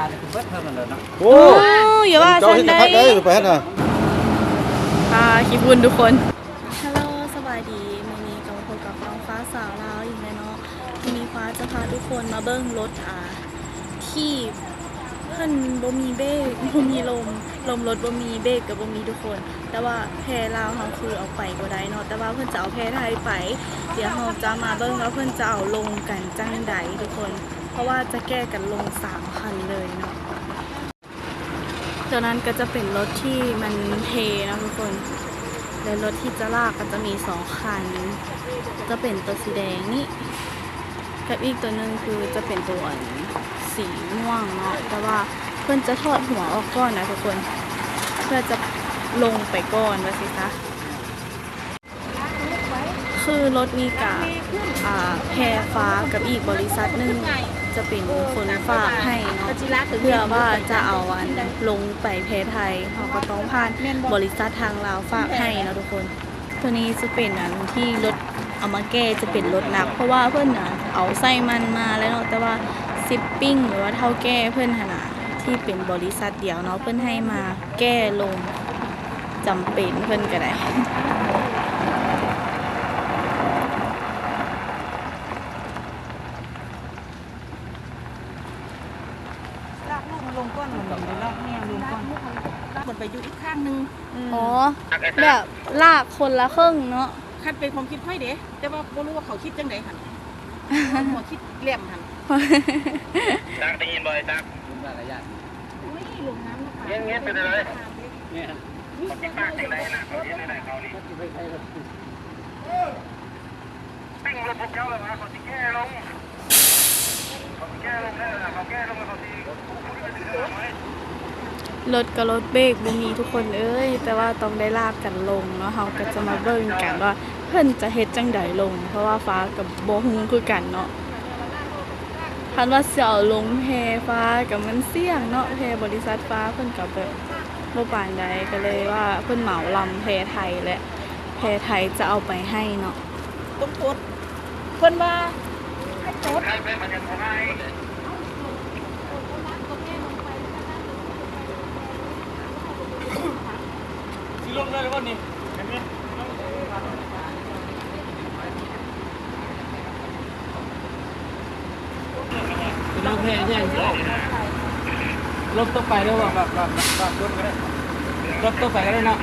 าเนี่ยคือเบิดเพิ่มมันเลยเนาะโอ้โอ้อย่าว่าเจ้าฉันเฮ็ดได้พักได้ไปหั่นน่ะค่ะคลิปบุญทุกคน ฮัลโหลสบายดีมื้อนี้ก็มาพบกับน้องฟ้าสาวลาวอีกแล้วเนาะวันนี้ฟ้าจะพาทุกคนมาเบิ้งรถอ่าที่เพิ่นบ่มีเบรกบ่มีลม ลมรถบ่มีเบรกก็บ่มีทุกคน แต่ว่าแพลาวเฮาคือเอาไปบ่ได้เนาะ แต่ว่าเพิ่นจะเอาแพไทยไป เดี๋ยวเฮาจะมาเบิ้งว่าเพิ่นจะเอาลงกันจังใดทุกคนเพ ราะว่าจะแก้กันลงสามคันเลยเนาะตัวนั้นก็จะเป็นรถที่มันเทนะทุกคนแล้วรถที่จะลากก็จะมีสองคัน จะเป็นตัวสีแดงนี่ กับอีกตัวหนึ่งคือจะเป็นตัวสีม่วงเนาะ แต่ว่าเพื่อนจะทอดหัวออกก่อนนะทุกคน เพื่อจะลงไปก่อนว่าสิคะคือรถมีกับแพรฟ้ากับอีกบริษัทหนึ่ง จะเป็นคนฝากให้เนาะเพื่อว่าจะเอาอันลงไปเพไทยเขาก็ต้องผ่านบริษัททางลาวฝากให้นะทุกคน ตัวนี้จะเป็นอันที่รถเอามาแก้จะเป็นรถหนัก เพราะว่าเพื่อนน่ะเอาไส้มันมาแล้วเนาะแต่ว่าซิปปิ้งหรือว่าเท่าแก้เพื่อนขนาดที่เป็นบริษัทเดียวเนาะเพื่อนให้มาแก้ลงจำเป็นเพื่อนก็ได้ ลากลูกมันลงก้อนมันลงลากเนี่ยลงก้อนมันไปอยู่อีกข้างหนึง อ๋อ แบบลากคนละครึ่งเนาะคันเป็นความคิดค่อยเด้แต่ว่าบ่รู้ว่าเขาคิดจังไดหั่นหัวคิดเหลี่ยมหั่นดักได้ยินบ่อยดักคุณว่าระยะอุ้ยลงน้ำนะคะเงี้ยเงี้ยไปเลยเนี่ยเขาคิดมากจังไดนะเขาเห็นในเขานี่ก็จะไปใช้รถปิ้งรถพวกเจ้าเลยนะเขาสิแก้ลงเขาสิแก้ลงได้แล้วเขาแก้ลงแล้วเขาสิคุณไปถึงไหม รถกับรถเบรกบ่มีทุกคนเอ้ย แต่ว่าต้องได้ลากกันลงเนาะเฮาก็จะมาเบิ่งกันว่าเพิ่นจะเฮ็ดจังใดลง เพราะว่าฟ้ากับบ่ฮู้คือกันเนาะคันว่าสิเอาลงแพฟ้ากับมันเสี่ยงเนาะแพบริษัทฟ้าเพิ่นก็แบบบ่ปานใดก็เลยว่าเพิ่นเหมาลำแพไทยและแพไทยจะเอาไปให้เนาะต้องพดเพิ่นว่าให้พด ใครเป็นมันยังไง ที่ ลงได้แล้วก็นี่เราแพ้แย่งสิออกรถต้องไปด้วยว่าแบบแบบแบบรถก็ได้รถต้องไปก็ได้นะ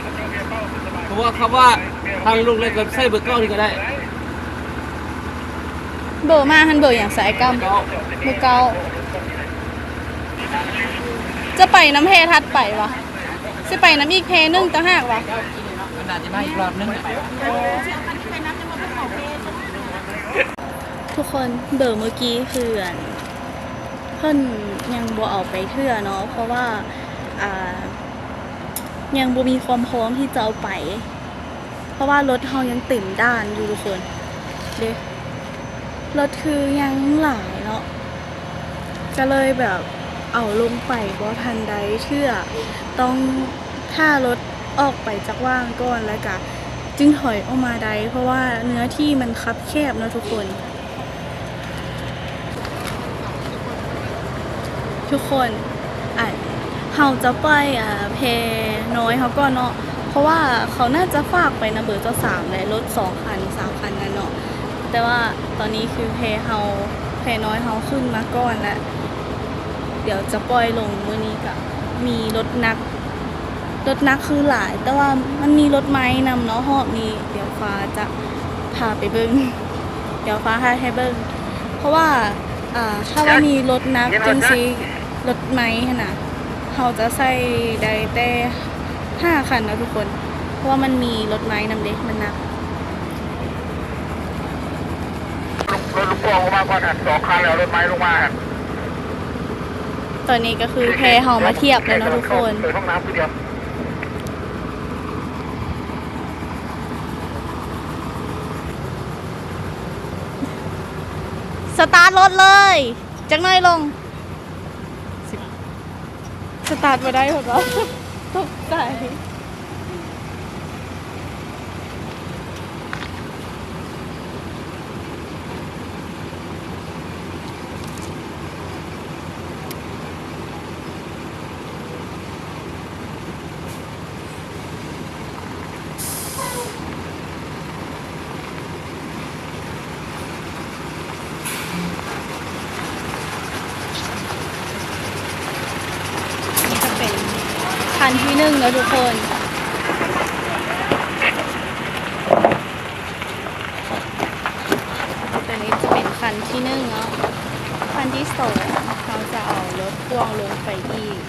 เพราะว่าคำว่าทางลูกเลยกับไส้เบอร์เก้านี่ก็ได้ เบอร์มาหันเบอร์อย่างสายกรรมเก้าเบอร์เก้าจะไปน้ำแพทัดไปวะ สิไปน้ำอีกแพนึงต่างหากวะขนาดจะมาอีกรอบนึงทุกคนเบอร์เมื่อกี้คืออันเพิ่นยังบ่เอาไปเทื่อเนาะเพราะว่าอ่า ยังบ่มีความพร้อมที่จะเอาไป เพราะว่ารถเฮายังเต็มด้านอยู่ทุกคนเด้รถคือยังหลายเนาะก็เลยแบบเอาลงไปบ่ทันใดเทื่อต้อง ถ้ารถออกไปจากว่างก่อนแล้วก็จึงถอยออกมาได้เพราะว่าเนื้อที่มันคับแคบนะทุกคน ทุกคนอะเฮาจะไปอ่าเพน้อยเขาก็เนาะเพราะว่าเขาน่าจะฝากไปนะเบอร์เจ้าสามและรถสองคันสามคันนั่นเนาะแต่ว่าตอนนี้คือเพเฮาเพน้อยเฮาขึ้นมาก่อนแล้วเดี๋ยวจะปล่อยลงมื้อนี้กับมีรถนัก รถนักคือหลาย แต่ว่ามันมีรถไม้นำเนาะหอบนี้ เดี๋ยวฟ้าจะพาไปเบิ้งเดี๋ยวฟ้าให้ให้เบิ้งเพราะว่าอ่าถ้าว่ามีรถนักจังซีรถไม้ขนาดเขาจะใส่ได้แต่ห้าคันนะทุกคน เพราะว่ามันมีรถไม้นำเด็กมันหนักรถลูกโป่งลงมาก่อนหันสองคันแล้วรถไม้ลงมาหันตอนนี้ก็คือแพเฮามาเทียบแล้วเนาะทุกคนเปิดห้องน้ำทีเดียว ตาร์ทรถเลย จักหน่อยลง สตาร์ทมาได้หมดแล้วตกใจ คัน ที่หนึ่งแล้วทุกคนตัวนี้จะเป็นคันที่หนึ่งเนาะคันที่สองเราจะเอารถพ่วงลงไปอีก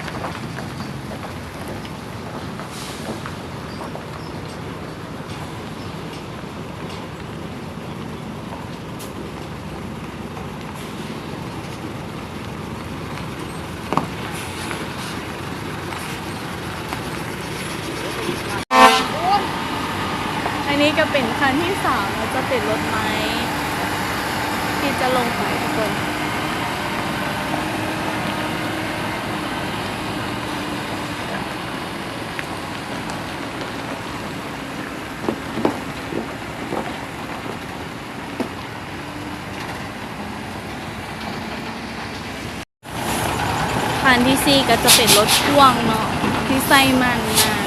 อันนี้ก็เป็นคันที่สามแล้วจะเป็นรถไหม้ที่จะลงไปทุกคน คันที่สี่ก็จะเป็นรถพ่วงเนาะที่ใส่มันน่ะ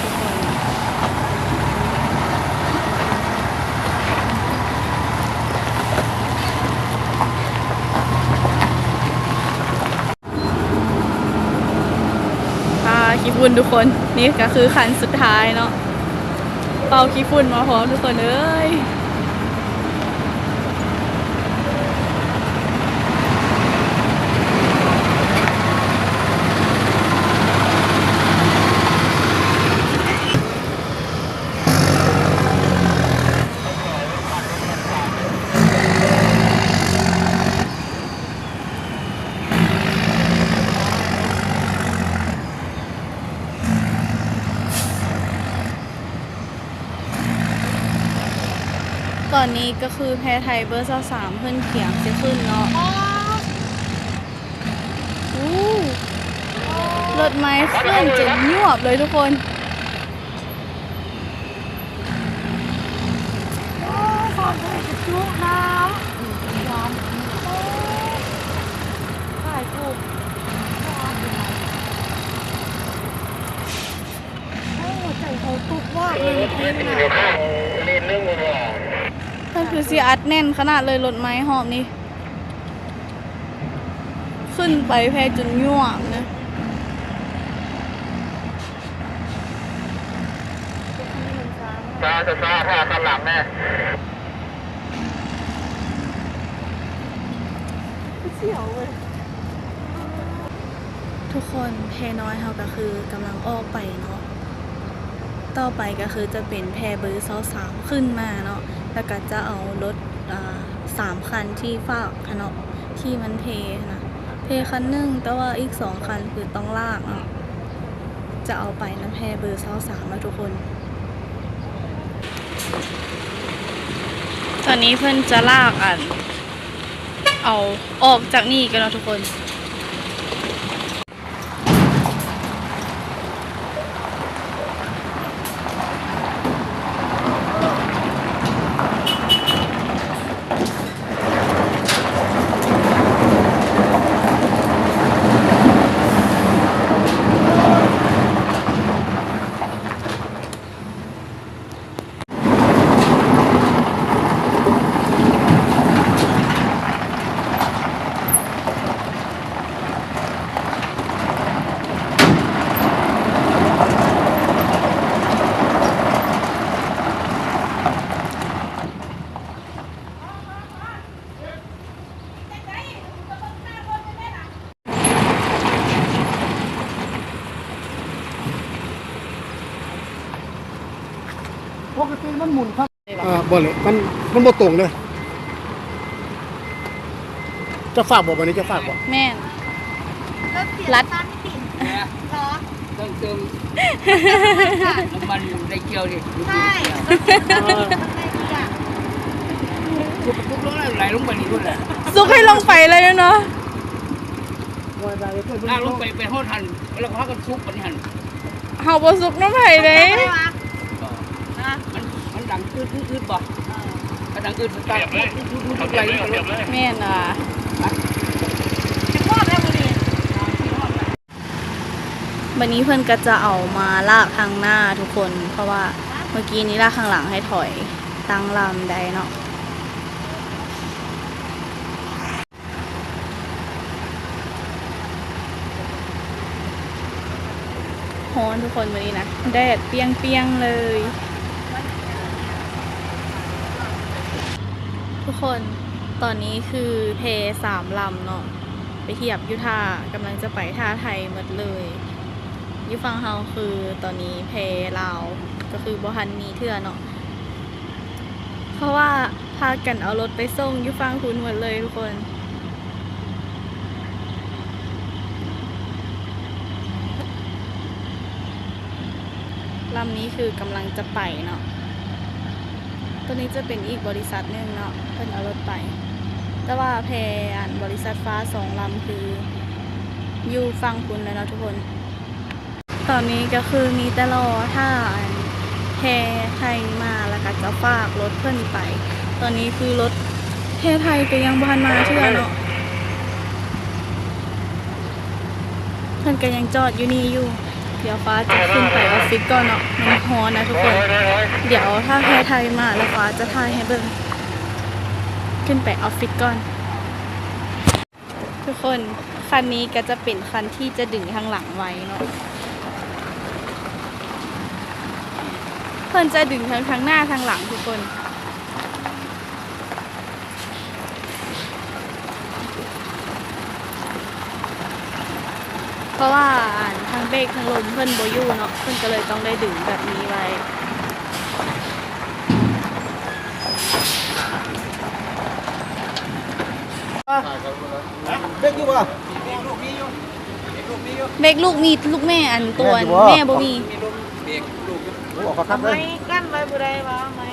ขี้ ฝุ่นทุกคนนี่ก็คือคันสุดท้ายเนาะเป่าขี้ฝุ่นมาพร้อมทุกคนเอ้ย ก็คือแพรไทยเบอร์สามเพิ่นเขียงจะขึ้นเนาะอู้รถไม้เคลื่อนจนยวบเลยทุกคนลูกน้ำยอมถ่ายถูกโอ้ใจเขาตุกว่าเลยเองนะเดี๋ยวข้างเลนเรื่องมือว่าเพิ่นคือสีอัดแน่นขนาดเลยรถไม้หอบนี่ ขึ้นไปแพรจนยวบนะซาซาซาถ้าข้างหลังแน่เสี่ยวเว้ยทุกคนแพรน้อยเขาก็คือกำลังออกไปเนาะ ต่อไปก็คือจะเป็นแพรเบอร์ซอสามขึ้นมาเนาะ แล้วก็จะเอารถสามคันที่ฝากคณะที่มันเพนะเพคันหนึ่งแต่ว่าอีกสองคันคือต้องลากนะจะเอาไปนะแพเบอร์ซอสามนะทุกคน ตอนนี้เพื่อนจะลากอัน เอาออกจากนี่กันแล้วทุกคน บอ่าบ่เลยมันมันบ่ตรงเลยจะฝากบอกวันนี้จะฝากบอกแม่นรัดเติมเติมน้ำมันในเกียวดิใช่ทุบทุบลงแล้วไหลลงไปนี่ด้วยแหละซุกให้ลงไปเลยเนาะลากลงไปไปห้องทัน แล้วก็พักกันซุกปฏิหันเฮาบ่ซุกน้ำไผ่เลยมันมัน ดังอืดอืดอืดบ่มันดังอืดตาทุบทุบทุบทุบไหลลงไปแม่นอะบันนี้เพื่อนก็จะเอามาลากทางหน้าทุกคน เพราะว่าเมื่อกี้นี้ลากข้างหลังให้ถอยตั้งลำได้เนาะหฮ้อนทุกคนวันนี้นะแดดเปรียงๆเลย ทุก คน ตอนนี้คือเพสามลำเนาะ ไปเทียบยุท่ากำลังจะไปท่าไทยหมดเลยยุฟังเฮาคือตอนนี้เพลาวก็คือบฮันมีเทื่อเนาะ เพราะว่าพากันเอารถไปส่งยุฟังคุณหมดเลยทุกคนลำนี้คือกำลังจะไปเนาะ ตัวนี้จะเป็นอีกบริษัทหนึ่งเนาะเพิ่นเอารถไป แต่ว่าแพรอันบริษัทฟ้าสองลำคืออยู่ฟังคุณแล้วเนาะทุกคน ตอนนี้ก็คือมีแต่รอถ้านแพรไทยมาแล้วก็จะฝากรถเพิ่นไป ตอนนี้คือรถแพไทยก็ยังบ่ทันมาเชื่อเนาะเพิ่นก็ยังจอดอยู่นี่อยู่ เดี๋ยวฟ้าจะขึ้นไปออฟฟิศก่อนเนาะมันฮอนนะทุกคน เดี๋ยวถ้าแพรไทยมาแล้วฟ้าจะถ่ายให้เบิ่งขึ้นไปออฟฟิศก่อน ทุกคนคันนี้ก็จะเป็นคันที่จะดึงทางหลังไว้เนาะเพิ่นจะดึงทั้งทางหน้าทางหลังทุกคน เพราะว่าอ่านทางเบรกทางลมเพิ่นโบอยู่เนาะเพิ่นก็เลยต้องได้ดึงแบบนี้ไว้เด็กอยู่ป่ะเบรกลูกมีลูกแม่อันตัวแม่อยู่บ่แม่บ่มีโอ้ขอครับเลไม่ยกั้นไว้บ่ได้ว่าไม่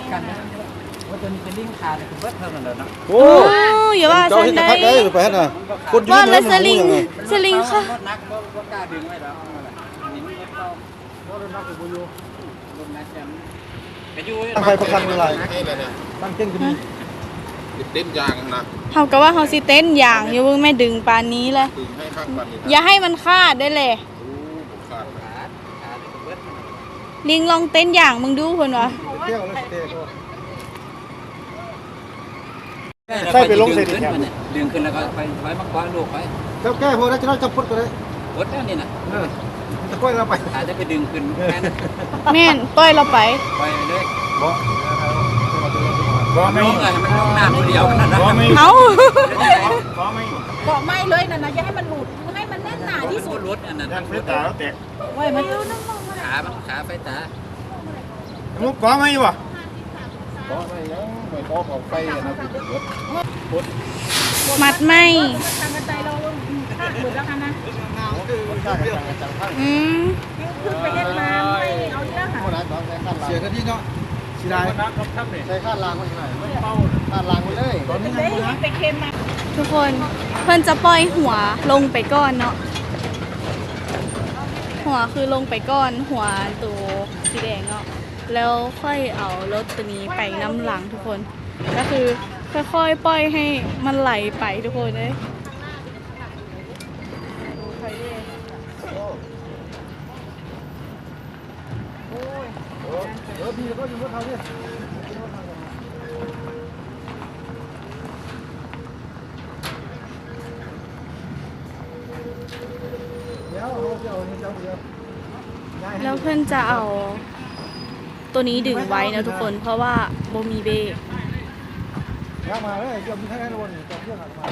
กันนะว่าตัวนี้เป็นลิงคาเนี่ยคือเบิดเท่านั้นเลยเนาะโอ้โอ้อย่าว่าเจ้าฉันเห็นได้พักได้ไปฮะน่ะคนยืนว่าอยู่แล้วสนั่นลิงยังไงสลิงค่ะ รถนักบ่บ่กล้าดึงไว้แล้วอันนี้มันเข้ารถนักอยู่อยู่รถนักแชมป์ไปอยู่ตั้งใครประกันอะไรตั้งเก่งก็ดีเต้นยางนะเฮาก็ว่าเฮาสิเต้นอย่างอยู่เบิ่งแม่ดึงปานนี้แหละถึงให้ข้างปันนี่นะอย่าให้มันคาดได้เลยโอ้ผมขาดขาขาเนี่ยคือเบิดลิงลองเต้นอย่างมึงดูเพิ่นว่าเที่ยวเลยเที่ยว ใช่ไปลงเสร็จดึงขึ้นแล้วก็ไปไว้มากวางลูกไปเจ้าแก้พอได้จะได้จับพุทธก็ได้รถแล้วนี่นะเออจะค่อยเราไปอาจจะไปดึงขึ้นแค่นั้นแม่นปล่อยเราไปไปเลยบ่ลงเลยให้มันลงน้ำคนเดียวกันนั่นนะเอ้าเกาะไม่เลยนะนะอย่าให้มันหลุดให้มันแน่นหนาที่สุดรถอันนั้นไฟตาแล้วแตกไว้มันขามันขาไฟตามุกก้อไม่วะ ก็ไม่ยังไม่พอของไฟอะนะคุณรถมัดไหมทางกระจายเราข้างหมดแล้วกันนะอืมขึ้นไปเฮ็ดมาไม่เอาเยอะค่ะเสียกันที่เนาะสิได้ใช้ค่าลางไว้หน่อยเป้าค่าลางไว้เลยตอนนี้ได้ไปเค็มมาทุกคนเพิ่นจะปล่อยหัวลงไปก่อนเนาะหัวคือลงไปก่อนหัวตัวสีแดงเนาะ แล้วค่อยเอารถตัวนี้ไปน้ำหลังทุกคน ก็คือค่อยๆปล่อยให้มันไหลไปทุกคนเลยเดี๋ยวพี่ก็อยู่รถเขาเนี่ยเดี๋ยวเอาเดี๋ยวเดี๋ยวเดี๋ยวแล้วเพื่อนจะเอา ตัวนี้ดึงไว้นะทุกคนเพราะว่าโบมีเบรกยากมาเลยเดี๋ยวมีแค่นั้นวนจะเพื่อนหักมา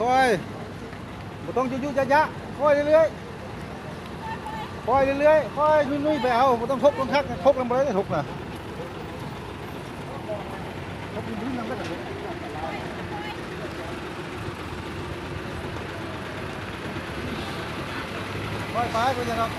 ค่อยๆไม่ต้องยุ่ยๆยะๆค่อยเรื่อยๆค่อยเรื่อยๆค่อยนุ่ยๆไปเอาไม่ต้องทบต้องทักทบลงไปเลยทบนะทบนุ่ยๆนั่นก็ได้ ค่อยไปไปเลยครับ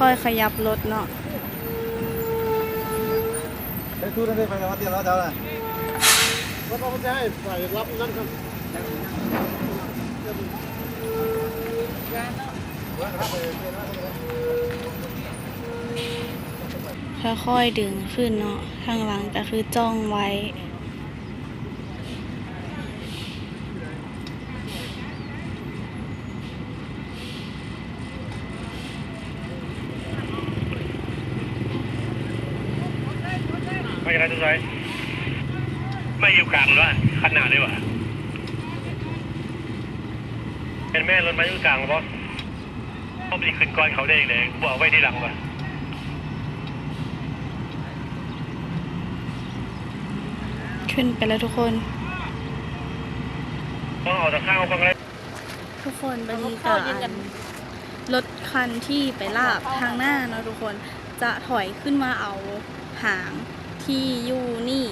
ค่อยขยับรถเนาะไปทูนั่นเลยไปแล้วเดี๋ยวเราเดี๋ยวนะรถเราจะให้ใส่รับนั่นครับ ค่อยๆดึงขึ้นเนาะข้างหลังแต่คือจ้องไว้ ไม่ใช่จะใช้ไม่อยู่กลางหรืว่ขนาดได้หว่าเป็นแม่รถมาอยู่กลางเพราะเขาไปขึ้นก้อนเขาได้เองเลยบอกไว้ที่หลังว่า ขึ้นไปแล้วทุกคนต้องเอาตะข้าวก็ได้ทุกคนบันนี้ก็อันรถคันที่ไปลากทางหน้าเนาะทุกคนจะถอยขึ้นมาเอาหางที่อยู่นี่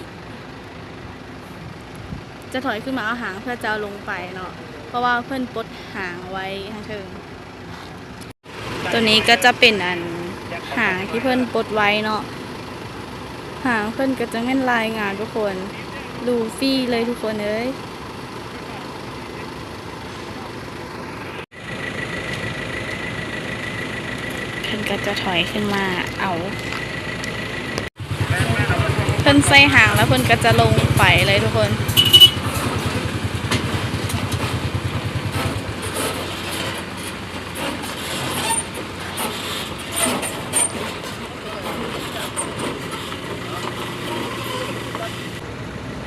จะถอยขึ้นมาเอาหางเพื่อจะเอาลงไปเนาะเพราะว่าเพื่อนปลดหางไว้ทางเทิงตัวนี้ก็จะเป็นอันหางที่เพื่อนปลดไว้เนาะหางเพื่อนก็จะแม่นลายงานทุกคน ลูฟี่เลยทุกคนเอ้ยเพิ่นก็จะถอยขึ้นมาเอาเพิ่นใส่หางแล้วเพิ่นก็จะลงไปเลยทุกคน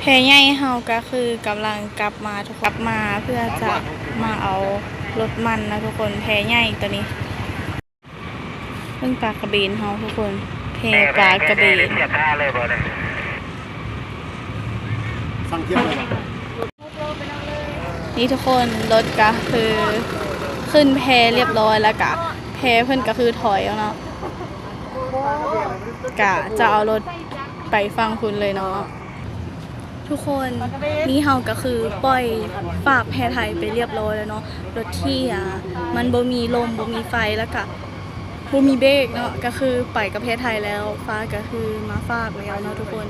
แพใหญ่เฮาก็คือกำลังกลับมาทุกกลับมาเพื่อจะมาเอารถมันนะทุกคนแพใหญ่ตัวนี้เพิ่งปลากระเบนเฮาทุกคนเพปลากระเบนสั่งเทียบเลยนี่ทุกคนรถก็คือขึ้นแพเรียบร้อยแล้วกะแพเพิ่อนก็คือถอยแล้วเนาะกะจะเอารถไปฟังคุณเลยเนาะ ทุกคนนี่เฮาก็คือปล่อยฝากแพไทยไปเรียบร้อยแล้วเนาะรถที่อะมันบ่มีลมบ่มีไฟแล้วก็บ่มีเบรกเนาะก็คือไปกับแพไทยแล้ว ฟ้าก็คือมาฝากแล้วเนาะทุกคน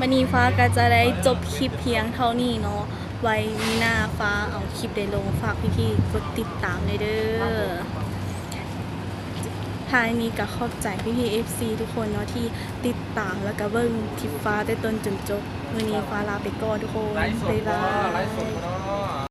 วันนี้ฟ้าก็จะได้จบคลิปเพียงเท่านี้เนาะไว้มีหน้าฟ้าเอาคลิปได้ลงฝากพี่ๆกดติดตามเลยเด้อ ท้ายนี้ก็ขอบใจพี่ๆ FC ทุกคนเนาะที่ติดตามแล้วก็เบิ้งทิปฟ้าได้ต้นจนจบวันนี้ฟ้าลาไปก่อนทุกคนไลฟ์สดบ๊ายบาไลฟ์สดย